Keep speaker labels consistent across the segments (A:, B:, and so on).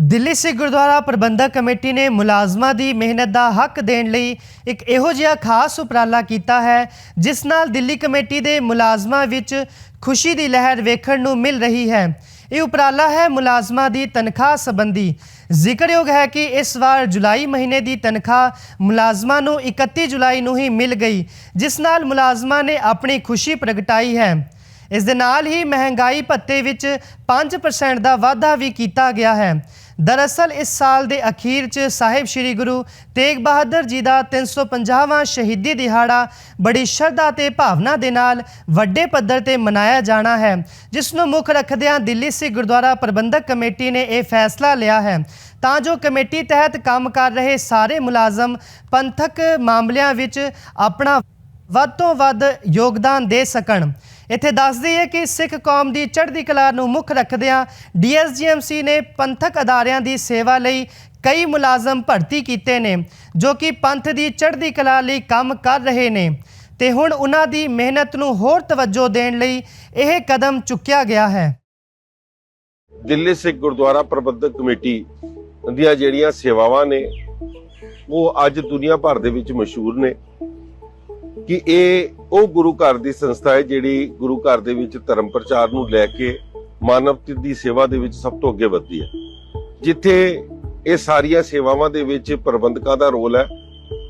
A: Delhi Sikh Gurdwara Prabandhak committee ਨੇ ਮੁਲਾਜ਼ਮਾਂ ਦੀ ਮਿਹਨਤ ਦਾ ਹੱਕ ਦੇਣ ਲਈ ਇੱਕ ਇਹੋ ਜਿਹਾ ਖਾਸ ਉਪਰਾਲਾ ਕੀਤਾ ਹੈ, ਜਿਸ ਨਾਲ ਦਿੱਲੀ ਕਮੇਟੀ ਦੇ ਮੁਲਾਜ਼ਮਾਂ ਵਿੱਚ ਖੁਸ਼ੀ ਦੀ ਲਹਿਰ ਵੇਖਣ ਨੂੰ ਮਿਲ ਰਹੀ ਹੈ। ਇਹ ਉਪਰਾਲਾ ਹੈ ਮੁਲਾਜ਼ਮਾਂ ਦੀ ਤਨਖਾਹ ਸੰਬੰਧੀ। ਜ਼ਿਕਰਯੋਗ ਹੈ ਕਿ ਇਸ ਵਾਰ ਜੁਲਾਈ ਮਹੀਨੇ ਦੀ ਤਨਖਾਹ ਮੁਲਾਜ਼ਮਾਂ ਨੂੰ 31 ਜੁਲਾਈ ਨੂੰ ਹੀ ਮਿਲ ਗਈ, ਜਿਸ ਨਾਲ ਮੁਲਾਜ਼ਮਾਂ ਨੇ ਆਪਣੀ ਖੁਸ਼ੀ ਪ੍ਰਗਟਾਈ ਹੈ। ਇਸ ਦੇ ਨਾਲ ਹੀ ਮਹਿੰਗਾਈ ਭੱਤੇ ਵਿੱਚ 5% ਦਾ ਵਾਧਾ ਵੀ ਕੀਤਾ ਗਿਆ ਹੈ। ਦਰਅਸਲ ਇਸ ਸਾਲ ਦੇ ਅਖੀਰ 'ਚ ਸਾਹਿਬ ਸ੍ਰੀ ਗੁਰੂ ਤੇਗ ਬਹਾਦਰ ਜੀ ਦਾ 350ਵਾਂ ਸ਼ਹੀਦੀ ਦਿਹਾੜਾ ਬੜੀ ਸ਼ਰਧਾ ਤੇ ਭਾਵਨਾ ਦੇ ਨਾਲ ਵੱਡੇ ਪੱਧਰ ਤੇ ਮਨਾਇਆ ਜਾਣਾ ਹੈ, ਜਿਸ ਨੂੰ ਮੁੱਖ ਰੱਖਦਿਆਂ ਦਿੱਲੀ ਸਿੱਖ ਗੁਰਦੁਆਰਾ ਪ੍ਰਬੰਧਕ ਕਮੇਟੀ ਨੇ ਇਹ ਫੈਸਲਾ ਲਿਆ ਹੈ। ਤਾਂ ਜੋ ਕਮੇਟੀ ਤਹਿਤ ਕੰਮ ਕਰ ਰਹੇ ਸਾਰੇ ਮੁਲਾਜ਼ਮ ਪੰਥਕ ਮਾਮਲਿਆਂ ਵਿੱਚ ਆਪਣਾ ਵੱਧ ਤੋਂ ਵੱਧ ਯੋਗਦਾਨ ਦੇ ਸਕਣ। ਇੱਥੇ ਦੱਸ ਦਈਏ ਕਿ ਸਿੱਖ ਕੌਮ ਦੀ ਚੜ੍ਹਦੀ ਕਲਾ ਨੂੰ ਮੁੱਖ ਰੱਖਦਿਆਂ ਡੀਐਸਜੀਐਮਸੀ ਨੇ ਪੰਥਕ ਅਦਾਰਿਆਂ ਦੀ ਸੇਵਾ ਲਈ ਕਈ ਮੁਲਾਜ਼ਮ ਭਰਤੀ ਕੀਤੇ ਨੇ, ਜੋ ਕਿ ਪੰਥ ਦੀ ਚੜ੍ਹਦੀ ਕਲਾ ਲਈ ਕੰਮ ਕਰ ਰਹੇ ਨੇ। ਤੇ ਹੁਣ ਉਹਨਾਂ ਦੀ ਮਿਹਨਤ ਨੂੰ ਹੋਰ ਤਵੱਜੋ ਦੇਣ ਲਈ ਇਹ ਕਦਮ ਚੁੱਕਿਆ ਗਿਆ ਹੈ।
B: ਦਿੱਲੀ ਸਿੱਖ ਗੁਰਦੁਆਰਾ ਪ੍ਰਬੰਧਕ ਕਮੇਟੀ ਦੀਆਂ ਜਿਹੜੀਆਂ ਸੇਵਾਵਾਂ ਨੇ, ਉਹ ਅੱਜ ਦੁਨੀਆ ਭਰ ਦੇ ਵਿੱਚ ਮਸ਼ਹੂਰ ਨੇ। ਕਿ ਇਹ ਉਹ ਗੁਰੂ ਘਰ ਦੀ ਸੰਸਥਾ ਹੈ ਜਿਹੜੀ ਗੁਰੂ ਘਰ ਦੇ ਵਿੱਚ ਧਰਮ ਪ੍ਰਚਾਰ ਨੂੰ ਲੈ ਕੇ ਮਾਨਵਤਾ ਦੀ ਸੇਵਾ ਦੇ ਵਿੱਚ ਸਭ ਤੋਂ ਅੱਗੇ ਵੱਧਦੀ ਹੈ। ਜਿੱਥੇ ਇਹ ਸਾਰੀਆਂ ਸੇਵਾਵਾਂ ਦੇ ਵਿੱਚ ਪ੍ਰਬੰਧਕਾਂ ਦਾ ਰੋਲ ਹੈ,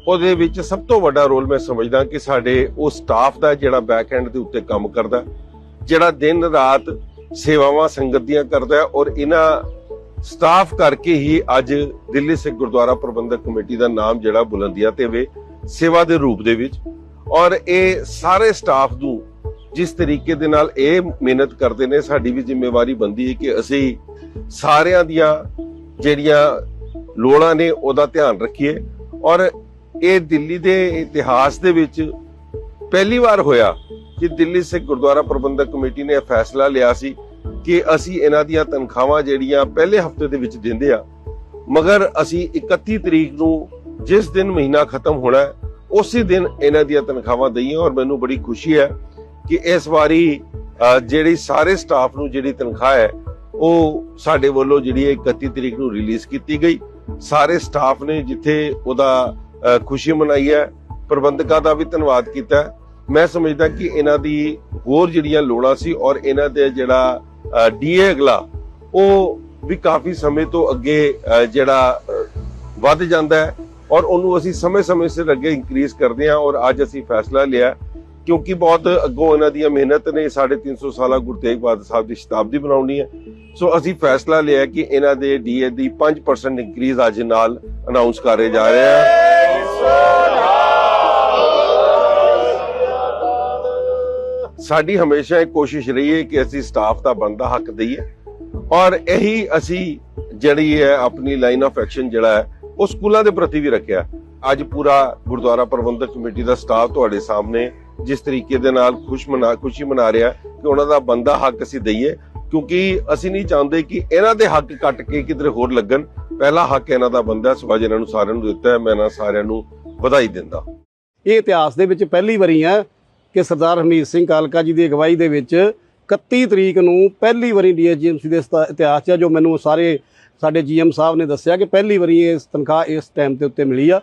B: ਉਹਦੇ ਵਿੱਚ ਸਭ ਤੋਂ ਵੱਡਾ ਰੋਲ ਮੈਂ ਸਮਝਦਾ ਕਿ ਸਾਡੇ ਉਹ ਸਟਾਫ ਦਾ ਜਿਹੜਾ ਬੈਕ ਐਂਡ ਦੇ ਉੱਤੇ ਕੰਮ ਕਰਦਾ ਜਿਹੜਾ ਦਿਨ ਰਾਤ ਸੇਵਾਵਾਂ ਸੰਗਤ ਦੀਆਂ ਕਰਦਾ ਔਰ ਇਹਨਾਂ ਸਟਾਫ ਕਰਕੇ ਹੀ ਅੱਜ ਦਿੱਲੀ ਸਿੱਖ ਗੁਰਦੁਆਰਾ ਪ੍ਰਬੰਧਕ ਕਮੇਟੀ ਦਾ ਨਾਮ ਜਿਹੜਾ ਬੁਲੰਦੀਆਂ ਤੇ ਵੇ ਸੇਵਾ ਦੇ ਰੂਪ ਦੇ ਵਿੱਚ ਔਰ ਇਹ ਸਾਰੇ ਸਟਾਫ ਨੂੰ ਜਿਸ ਤਰੀਕੇ ਦੇ ਨਾਲ ਇਹ ਮਿਹਨਤ ਕਰਦੇ ਨੇ ਸਾਡੀ ਵੀ ਜ਼ਿੰਮੇਵਾਰੀ ਬੰਦੀ ਹੈ ਕਿ ਅਸੀਂ ਸਾਰਿਆਂ ਦੀਆਂ ਜਿਹੜੀਆਂ ਲੋੜਾਂ ਨੇ ਉਹਦਾ ਧਿਆਨ ਰੱਖੀਏ। ਔਰ ਇਹ ਦਿੱਲੀ ਦੇ ਇਤਿਹਾਸ ਦੇ ਵਿੱਚ ਪਹਿਲੀ ਵਾਰ ਹੋਇਆ ਕਿ ਦਿੱਲੀ ਸਿੱਖ ਗੁਰਦੁਆਰਾ ਪ੍ਰਬੰਧਕ ਕਮੇਟੀ ਨੇ ਇਹ ਫੈਸਲਾ ਲਿਆ ਸੀ ਕਿ ਅਸੀਂ ਇਹਨਾਂ ਦੀਆਂ ਤਨਖਾਹਾਂ ਜਿਹੜੀਆਂ ਪਹਿਲੇ ਹਫ਼ਤੇ ਦੇ ਵਿੱਚ ਦਿੰਦੇ ਆ ਮਗਰ ਅਸੀਂ 31 ਤਰੀਕ ਨੂੰ ਜਿਸ ਦਿਨ ਮਹੀਨਾ ਖਤਮ ਹੋਣਾ ਹੈ, ਉਸੇ ਦਿਨ ਇਹਨਾਂ ਦੀਆਂ ਤਨਖਾਹਾਂ ਦਈਏ ਔਰ ਮੈਨੂੰ ਬੜੀ ਖੁਸ਼ੀ ਹੈ ਕਿ ਇਸ ਵਾਰੀ ਜਿਹੜੀ ਸਾਰੇ ਸਟਾਫ ਨੂੰ ਜਿਹੜੀ ਤਨਖਾਹ ਹੈ, ਉਹ ਸਾਡੇ ਵੱਲੋਂ ਜਿਹੜੀ ਹੈ 31 ਤਰੀਕ ਨੂੰ ਰਿਲੀਜ਼ ਕੀਤੀ ਗਈ। ਸਾਰੇ ਸਟਾਫ ਨੇ ਜਿੱਥੇ ਉਹਦਾ ਖੁਸ਼ੀ ਮਨਾਈ ਹੈ, ਪ੍ਰਬੰਧਕਾਂ ਦਾ ਵੀ ਧੰਨਵਾਦ ਕੀਤਾ ਮੈਂ ਸਮਝਦਾ ਕਿ ਇਹਨਾਂ ਦੀ ਹੋਰ ਜਿਹੜੀਆਂ ਲੋੜਾਂ ਸੀ ਔਰ ਇਹਨਾਂ ਦੇ ਜਿਹੜਾ ਡੀਏ ਅਗਲਾ, ਉਹ ਵੀ ਕਾਫੀ ਸਮੇਂ ਤੋਂ ਅੱਗੇ ਜਿਹੜਾ ਵੱਧ ਜਾਂਦਾ ਹੈ। ਔਰ ਉਹਨੂੰ ਅਸੀਂ ਸਮੇਂ-ਸਮੇਂ ਸਿਰ ਅੱਗੇ ਇਨਕਰੀਜ਼ ਕਰਦੇ ਹਾਂ ਔਰ ਅੱਜ ਅਸੀਂ ਫੈਸਲਾ ਲਿਆ ਕਿਉਂਕਿ ਬਹੁਤ ਅੱਗੋਂ ਇਹਨਾਂ ਦੀਆਂ ਮਿਹਨਤ ਨੇ 350 ਸਾਲਾ ਗੁਰੂ ਤੇਗ ਬਹਾਦਰ ਸਾਹਿਬ ਦੀ ਸ਼ਤਾਬਦੀ ਬਣਾਉਣੀ ਹੈ। ਸੋ ਅਸੀਂ ਫੈਸਲਾ ਲਿਆ ਕਿ ਇਹਨਾਂ ਦੇ ਡੀਏ ਦੀ 5% ਇਨਕਰੀਜ਼ ਅੱਜ ਨਾਲ ਅਨਾਉਂਸ ਕਰੇ ਜਾ ਰਿਹਾ ਹੈ ਸਾਡੀ ਹਮੇਸ਼ਾ ਇਹ ਕੋਸ਼ਿਸ਼ ਰਹੀ ਹੈ ਕਿ ਅਸੀਂ ਸਟਾਫ ਦਾ ਬੰਦਾ ਹੱਕ ਦਈਏ। ਔਰ ਇਹੀ ਅਸੀਂ ਜਿਹੜੀ ਹੈ ਆਪਣੀ ਲਾਈਨ ਆਫ ਐਕਸ਼ਨ ਜਿਹੜਾ ਹੈ ਉਹ ਸਕੂਲਾਂ ਦੇ ਪ੍ਰਤੀ ਵੀ ਰੱਖਿਆ। ਅੱਜ ਪੂਰਾ ਗੁਰਦੁਆਰਾ ਪ੍ਰਬੰਧਕ ਕਮੇਟੀ ਦਾ ਸਟਾਫ ਤੁਹਾਡੇ ਸਾਹਮਣੇ ਜਿਸ ਤਰੀਕੇ ਦੇ ਨਾਲ ਖੁਸ਼ ਮਨਾ, ਖੁਸ਼ੀ ਮਨਾ ਰਿਹਾ ਕਿ ਉਹਨਾਂ ਦਾ ਬੰਦਾ ਹੱਕ ਅਸੀਂ ਦਈਏ, ਕਿਉਂਕਿ ਅਸੀਂ ਨਹੀਂ ਚਾਹੁੰਦੇ ਕਿ ਇਹਨਾਂ ਦੇ ਹੱਕ ਕੱਟ ਕੇ ਕਿਧਰੇ ਹੋਰ ਲੱਗਣ। ਪਹਿਲਾ ਹੱਕ ਇਹਨਾਂ ਦਾ ਬੰਦਾ ਸੋ ਇਹਨਾਂ ਨੂੰ ਸਾਰਿਆਂ ਨੂੰ ਦਿੱਤਾ ਹੈ, ਮੈਂ ਇਹਨਾਂ ਸਾਰਿਆਂ ਨੂੰ ਵਧਾਈ ਦਿੰਦਾ।
C: ਇਹ ਇਤਿਹਾਸ ਦੇ ਵਿੱਚ ਪਹਿਲੀ ਵਾਰੀ ਆ ਕਿ ਸਰਦਾਰ ਹਰਮੀਤ ਸਿੰਘ ਕਾਲਕਾ ਜੀ ਦੀ ਅਗਵਾਈ ਦੇ ਵਿੱਚ 31 ਤਰੀਕ ਨੂੰ ਪਹਿਲੀ ਵਾਰੀ ਡੀਐਸਜੀਐਮਸੀ ਦੇ ਸਤਾ- ਇਤਿਹਾਸ 'ਚ ਜੋ ਮੈਨੂੰ ਸਾਰੇ ਸਾਡੇ ਜੀਐਮ ਸਾਹਿਬ ਨੇ ਦੱਸਿਆ ਕਿ ਪਹਿਲੀ ਵਾਰੀ ਇਹ ਤਨਖਾਹ ਇਸ ਟਾਈਮ ਤੇ ਉੱਤੇ ਮਿਲੀ ਆ।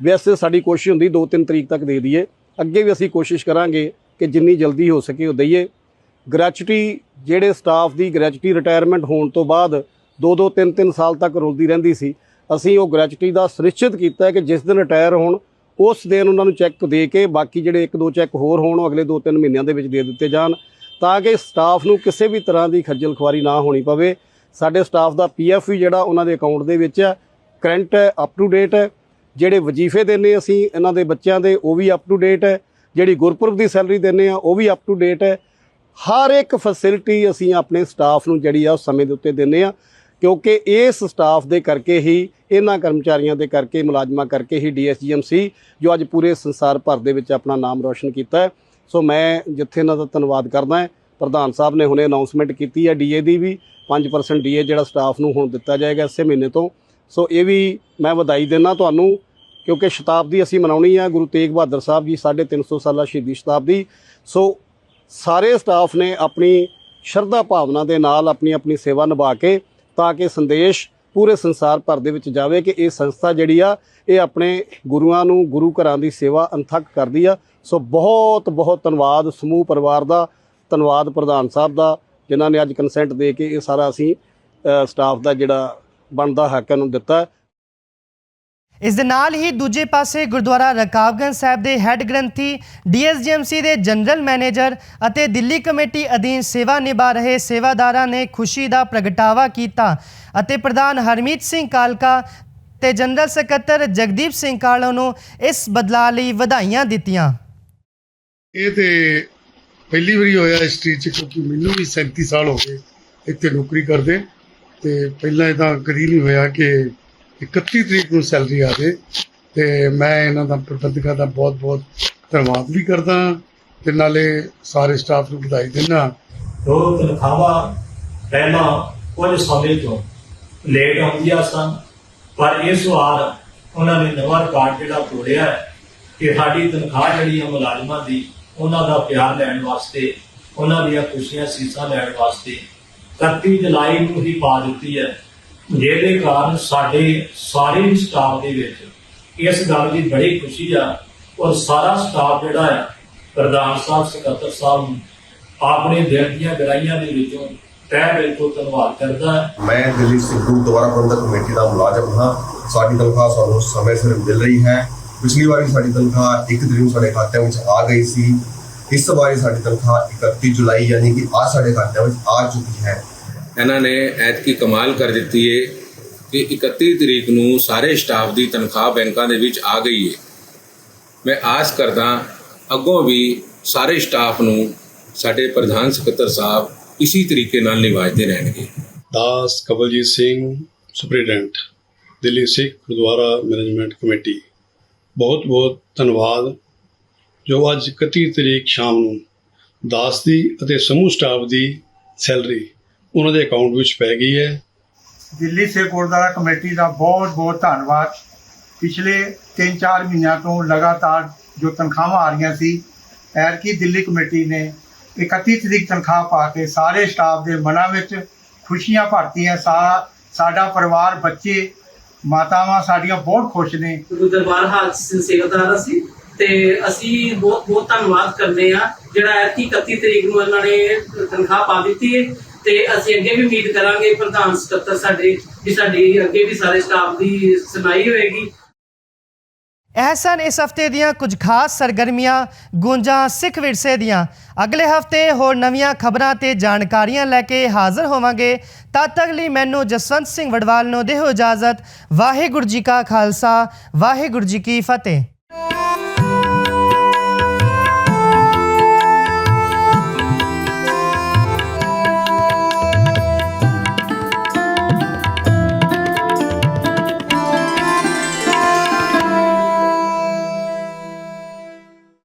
C: ਵੈਸੇ ਸਾਡੀ ਕੋਸ਼ਿਸ਼ ਹੁੰਦੀ 2-3 ਤਰੀਕ ਤੱਕ ਦੇ ਦਈਏ। ਅੱਗੇ ਵੀ ਅਸੀਂ ਕੋਸ਼ਿਸ਼ ਕਰਾਂਗੇ ਕਿ ਜਿੰਨੀ ਜਲਦੀ ਹੋ ਸਕੇ ਉਹ ਦਈਏ। ਗ੍ਰੈਚੁਟੀ ਜਿਹੜੇ ਸਟਾਫ ਦੀ ਗ੍ਰੈਚੁਟੀ ਰਿਟਾਇਰਮੈਂਟ ਹੋਣ ਤੋਂ ਬਾਅਦ 2-2 3-3 ਸਾਲ ਤੱਕ ਰੁਲਦੀ ਰਹਿੰਦੀ ਸੀ, ਅਸੀਂ ਉਹ ਗ੍ਰੈਚੁਟੀ ਦਾ ਸੁਨਿਸ਼ਚਿਤ ਕੀਤਾ ਕਿ ਜਿਸ ਦਿਨ ਰਿਟਾਇਰ ਹੋਣ, ਉਸ ਦਿਨ ਉਹਨਾਂ ਨੂੰ ਚੈੱਕ ਦੇ ਕੇ ਬਾਕੀ ਜਿਹੜੇ ਇੱਕ ਦੋ ਚੈੱਕ ਹੋਰ ਹੋਣ, ਉਹ ਅਗਲੇ 2-3 ਮਹੀਨਿਆਂ ਦੇ ਵਿੱਚ ਦੇ ਦਿੱਤੇ ਜਾਣ, ਤਾਂ ਕਿ ਸਟਾਫ ਨੂੰ ਕਿਸੇ ਵੀ ਤਰ੍ਹਾਂ ਦੀ ਖੱਜਲ ਖੁਆਰੀ ਨਾ ਹੋਣੀ ਪਵੇ। ਸਾਡੇ ਸਟਾਫ ਦਾ ਪੀਐਫ ਵੀ ਜਿਹੜਾ ਉਹਨਾਂ ਦੇ ਅਕਾਊਂਟ ਦੇ ਵਿੱਚ ਹੈ। ਕਰੰਟ ਹੈ ਅਪ ਟੂ ਡੇਟ ਹੈ। ਜਿਹੜੇ ਵਜ਼ੀਫੇ ਦਿੰਨੇ ਅਸੀਂ ਇਹਨਾਂ ਦੇ ਬੱਚਿਆਂ ਦੇ, ਉਹ ਵੀ ਅਪ ਟੂ ਡੇਟ ਹੈ। ਜਿਹੜੀ ਗੁਰਪੁਰਬ ਦੀ ਸੈਲਰੀ ਦਿੰਨੇ ਆ ਉਹ ਵੀ ਅਪ ਟੂ ਡੇਟ ਹੈ। ਹਰ ਇੱਕ ਫੈਸਿਲਿਟੀ ਅਸੀਂ ਆਪਣੇ ਸਟਾਫ ਨੂੰ ਜਿਹੜੀ ਆ ਉਸ ਸਮੇਂ ਦੇ ਉੱਤੇ ਦਿੰਨੇ ਆ ਕਿਉਂਕਿ ਇਸ ਸਟਾਫ ਦੇ ਕਰਕੇ ਹੀ, ਇਹਨਾਂ ਕਰਮਚਾਰੀਆਂ ਦੇ ਕਰਕੇ, ਮੁਲਾਜ਼ਮਾਂ ਕਰਕੇ ਹੀ ਡੀਐਸਜੀਐਮਸੀ ਜੋ ਅੱਜ ਪੂਰੇ ਸੰਸਾਰ ਭਰ ਦੇ ਵਿੱਚ ਆਪਣਾ ਨਾਮ ਰੌਸ਼ਨ ਕੀਤਾ ਸੋ ਮੈਂ ਜਿੱਥੇ ਇਹਨਾਂ ਦਾ ਧੰਨਵਾਦ ਕਰਦਾ ਹਾਂ ਪ੍ਰਧਾਨ ਸਾਹਿਬ ਨੇ ਹੁਣੇ ਅਨਾਉਂਸਮੈਂਟ ਕੀਤੀ ਹੈ ਡੀਏ ਦੀ ਵੀ 5% ਡੀਏ ਜਿਹੜਾ ਸਟਾਫ ਨੂੰ ਹੁਣ ਦਿੱਤਾ ਜਾਏਗਾ ਇਸੇ ਮਹੀਨੇ ਤੋਂ। ਸੋ ਇਹ ਵੀ ਮੈਂ ਵਧਾਈ ਦਿੰਦਾ ਤੁਹਾਨੂੰ, ਕਿਉਂਕਿ ਸ਼ਤਾਬਦੀ ਅਸੀਂ ਮਨਾਉਣੀ ਹੈ ਗੁਰੂ ਤੇਗ ਬਹਾਦਰ ਸਾਹਿਬ ਜੀ 350 ਸਾਲਾ ਸ਼ਹੀਦੀ ਸ਼ਤਾਬਦੀ। ਸੋ ਸਾਰੇ ਸਟਾਫ ਨੇ ਆਪਣੀ ਸ਼ਰਧਾ ਭਾਵਨਾ ਦੇ ਨਾਲ ਆਪਣੀ ਆਪਣੀ ਸੇਵਾ ਨਿਭਾ ਕੇ ਤਾਂ ਕਿ ਸੰਦੇਸ਼ ਪੂਰੇ ਸੰਸਾਰ ਭਰ ਦੇ ਵਿੱਚ ਜਾਵੇ ਕਿ ਇਹ ਸੰਸਥਾ ਜਿਹੜੀ ਆ, ਇਹ ਆਪਣੇ ਗੁਰੂਆਂ ਨੂੰ, ਗੁਰੂ ਘਰਾਂ ਦੀ ਸੇਵਾ ਅਣਥੱਕ ਕਰਦੀ ਆ। ਸੋ ਬਹੁਤ ਬਹੁਤ ਧੰਨਵਾਦ ਸਮੂਹ ਪਰਿਵਾਰ ਦਾ। ਧੰਨਵਾਦ ਪ੍ਰਧਾਨ ਸਾਹਿਬ ਦਾ ਜਿਨ੍ਹਾਂ ਨੇ ਅੱਜ ਕੰਸੈਂਟ ਦੇ ਕੇ ਇਹ ਸਾਰਾ ਅਸੀਂ ਸਟਾਫ ਦਾ ਜਿਹੜਾ ਬਣਦਾ ਹੱਕ ਇਹਨੂੰ ਦਿੱਤਾ।
A: ਇਸ ਦੇ ਨਾਲ ਹੀ ਦੂਜੇ ਪਾਸੇ ਗੁਰਦੁਆਰਾ ਰਕਾਬਗੰਜ ਸਾਹਿਬ ਦੇ ਹੈੱਡ ਗ੍ਰੰਥੀ ਡੀਐਸਜੀਐਮਸੀ ਦੇ ਜਨਰਲ ਮੈਨੇਜਰ ਅਤੇ ਦਿੱਲੀ ਕਮੇਟੀ ਅਧੀਨ ਸੇਵਾ ਨਿਭਾ ਰਹੇ ਸੇਵਾਦਾਰਾਂ ਨੇ ਖੁਸ਼ੀ ਦਾ ਪ੍ਰਗਟਾਵਾ ਕੀਤਾ ਅਤੇ ਪ੍ਰਧਾਨ ਹਰਮੀਤ ਸਿੰਘ ਕਾਲਕਾ ਤੇ ਜਨਰਲ ਸਕੱਤਰ ਜਗਦੀਪ ਸਿੰਘ ਕਾਲੋ ਨੂੰ ਇਸ ਬਦਲਾਅ ਲਈ ਵਧਾਈਆਂ ਦਿੱਤੀਆਂ
D: ਇਹ ਤੇ ਪਹਿਲੀ ਵਾਰੀ ਹੋਇਆ ਹਿਸਟਰੀ ਚ, ਕਿਉਂਕਿ ਮੈਨੂੰ ਵੀ 37 ਸਾਲ ਹੋ ਗਏ ਇੱਥੇ ਨੌਕਰੀ ਕਰਦੇ। ਤੇ ਪਹਿਲਾਂ ਇਹ ਤਾਂ ਕਦੀ ਨਹੀਂ ਹੋਇਆ ਕਿ 31 ਤਰੀਕ ਨੂੰ ਸੈਲਰੀ ਆ ਜੇ ਤੇ ਮੈਂ ਇਹਨਾਂ ਦਾ ਪ੍ਰਬੰਧਕਾਂ ਦਾ ਬਹੁਤ ਬਹੁਤ ਧੰਨਵਾਦ ਵੀ ਕਰਦਾ ਤੇ ਨਾਲੇ ਸਾਰੇ ਸਟਾਫ ਨੂੰ ਵਧਾਈ ਦਿੰਦਾ
E: ਦੋ ਤਨਖਾਹਾਂ ਪਹਿਲਾਂ ਕੁਝ ਸਮੇਂ ਤੋਂ ਲੇਟ ਆਉਂਦੀਆਂ ਸਨ, ਪਰ ਇਸ ਵਾਰ ਉਹਨਾਂ ਨੇ ਨਵਾਂ ਰਿਕਾਰਡ ਜਿਹੜਾ ਤੋੜਿਆ ਹੈ ਕਿ ਸਾਡੀ ਤਨਖਾਹ ਜਿਹੜੀ ਹੈ ਮੁਲਾਜ਼ਮਾਂ ਦੀ ਉਹਨਾਂ ਦਾ ਪਿਆਰ ਲੈਣ ਵਾਸਤੇ, ਉਹਨਾਂ ਦੀਆਂ ਖੁਸ਼ੀਆਂ ਸੀਸਾਂ ਲੈਣ ਵਾਸਤੇ 31 ਜੁਲਾਈ ਨੂੰ ਹੀ ਪਾ ਦਿੱਤੀ ਹੈ, ਜਿਹਦੇ ਕਾਰਨ ਸਾਡੇ ਸਾਰੇ ਸਟਾਫ ਦੇ ਵਿੱਚ ਇਸ ਗੱਲ ਦੀ ਬੜੀ ਖੁਸ਼ੀ ਆ ਔਰ ਸਾਰਾ ਸਟਾਫ ਜਿਹੜਾ ਹੈ ਪ੍ਰਧਾਨ ਸਾਹਿਬ, ਸਕੱਤਰ ਸਾਹਿਬ ਨੂੰ ਆਪਣੇ ਦਿਲ ਦੀਆਂ ਗਹਿਰਾਈਆਂ ਦੇ ਵਿੱਚੋਂ ਤਹਿ ਦਿਲ ਤੋਂ ਧੰਨਵਾਦ ਕਰਦਾ
F: ਮੈਂ ਦਿੱਲੀ ਸਿੱਧੂ ਦੁਆਰਾ ਪ੍ਰਬੰਧਕ ਕਮੇਟੀ ਦਾ ਮੁਲਾਜ਼ਮ ਹਾਂ। ਸਾਡੀ ਤਨਖਾਹ ਸਾਨੂੰ ਸਮੇਂ ਸਿਰ ਮਿਲ ਰਹੀ ਹੈ। ਪਿਛਲੀ ਵਾਰੀ ਸਾਡੀ ਤਨਖਾਹ 1 ਤਰੀਕ ਨੂੰ ਸਾਡੇ ਖਾਤਿਆਂ ਵਿੱਚ ਆ ਗਈ ਸੀ। ਇਸ ਵਾਰੀ ਸਾਡੀ ਤਨਖਾਹ 31 ਜੁਲਾਈ ਯਾਨੀ ਕਿ ਅੱਜ ਸਾਡੇ ਖਾਤਿਆਂ ਵਿੱਚ ਆ ਚੁੱਕੀ ਹੈ।
G: ਇਹਨਾਂ ਨੇ ਐਤਕੀ ਕਮਾਲ ਕਰ ਦਿੱਤੀ ਏ ਕਿ 31 ਤਰੀਕ ਨੂੰ ਸਾਰੇ ਸਟਾਫ ਦੀ ਤਨਖਾਹ ਬੈਂਕਾਂ ਦੇ ਵਿੱਚ ਆ ਗਈ ਏ। ਮੈਂ ਆਸ ਕਰਦਾ ਅੱਗੋਂ ਵੀ ਸਾਰੇ ਸਟਾਫ ਨੂੰ ਸਾਡੇ ਪ੍ਰਧਾਨ ਸਕੱਤਰ ਸਾਹਿਬ ਇਸੀ ਤਰੀਕੇ ਨਾਲ ਨਿਭਾਜਦੇ ਰਹਿਣਗੇ।
D: ਦਾਸ Kawaljit Singh superintendent Delhi Sikh Gurdwara management committee. ਬਹੁਤ ਬਹੁਤ ਧੰਨਵਾਦ, ਜੋ ਅੱਜ 31 ਤਰੀਕ ਸ਼ਾਮ ਨੂੰ ਦਾਸ ਦੀ ਅਤੇ ਸਮੂਹ ਸਟਾਫ ਦੀ ਸੈਲਰੀ ਉਹਨਾਂ ਦੇ ਅਕਾਊਂਟ ਵਿੱਚ ਪੈ ਗਈ ਹੈ।
H: ਦਿੱਲੀ ਸਿੱਖ ਗੁਰਦੁਆਰਾ ਕਮੇਟੀ ਦਾ ਬਹੁਤ ਬਹੁਤ ਧੰਨਵਾਦ। ਪਿਛਲੇ 3-4 ਮਹੀਨਿਆਂ ਤੋਂ ਲਗਾਤਾਰ ਜੋ ਤਨਖਾਹਾਂ ਆ ਰਹੀਆਂ ਸੀ ਐਰਕੀ ਦਿੱਲੀ ਕਮੇਟੀ ਨੇ 31 ਤਰੀਕ ਤਨਖਾਹ ਪਾ ਕੇ ਸਾਰੇ ਸਟਾਫ ਦੇ ਮਨਾਂ ਵਿੱਚ ਖੁਸ਼ੀਆਂ ਭਰਤੀਆਂ ਸਾਰਾ ਸਾਡਾ ਪਰਿਵਾਰ, ਬੱਚੇ ਮਾਤਾਵਾਂ ਸਾਡੀਆਂ ਬਹੁਤ ਖੁਸ਼ ਨੇ।
I: ਗੁਰੂ ਦਰਬਾਰ ਹਾਲ ਸੇਵਾਦਾਰ ਅਸੀਂ ਤੇ ਅਸੀਂ ਬਹੁਤ ਬਹੁਤ ਧੰਨਵਾਦ ਕਰਦੇ ਆ ਜਿਹੜਾ ਐਤਕੀ 31 ਤਰੀਕ ਨੂੰ ਇਹਨਾਂ ਨੇ ਤਨਖਾਹ ਪਾ ਦਿੱਤੀ ਹੈ ਤੇ ਅਸੀਂ ਅੱਗੇ ਵੀ ਉਮੀਦ ਕਰਾਂਗੇ ਪ੍ਰਧਾਨ ਸਕੱਤਰ ਸਾਡੇ ਵੀ ਸਾਡੀ ਅੱਗੇ ਵੀ ਸਾਰੇ ਸਟਾਫ ਦੀ ਸੁਣਾਈ ਹੋਏਗੀ।
A: ਇਹ ਸਨ ਇਸ ਹਫ਼ਤੇ ਦੀਆਂ ਕੁਝ ਖਾਸ ਸਰਗਰਮੀਆਂ, ਗੂੰਜਾਂ, ਸਿੱਖ ਵਿਰਸੇ ਦੀਆਂ। ਅਗਲੇ ਹਫ਼ਤੇ ਹੋਰ ਨਵੀਆਂ ਖਬਰਾਂ ਤੇ ਜਾਣਕਾਰੀਆਂ ਲੈ ਕੇ ਹਾਜ਼ਰ ਹੋਵਾਂਗੇ। ਤਦ ਤੱਕ ਲਈ ਮੈਨੂੰ ਜਸਵੰਤ ਸਿੰਘ ਵਡਵਾਲ ਨੂੰ ਦਿਓ ਇਜਾਜ਼ਤ। ਵਾਹਿਗੁਰੂ ਜੀ ਕਾ ਖਾਲਸਾ, ਵਾਹਿਗੁਰੂ ਜੀ ਕੀ ਫਤਿਹ।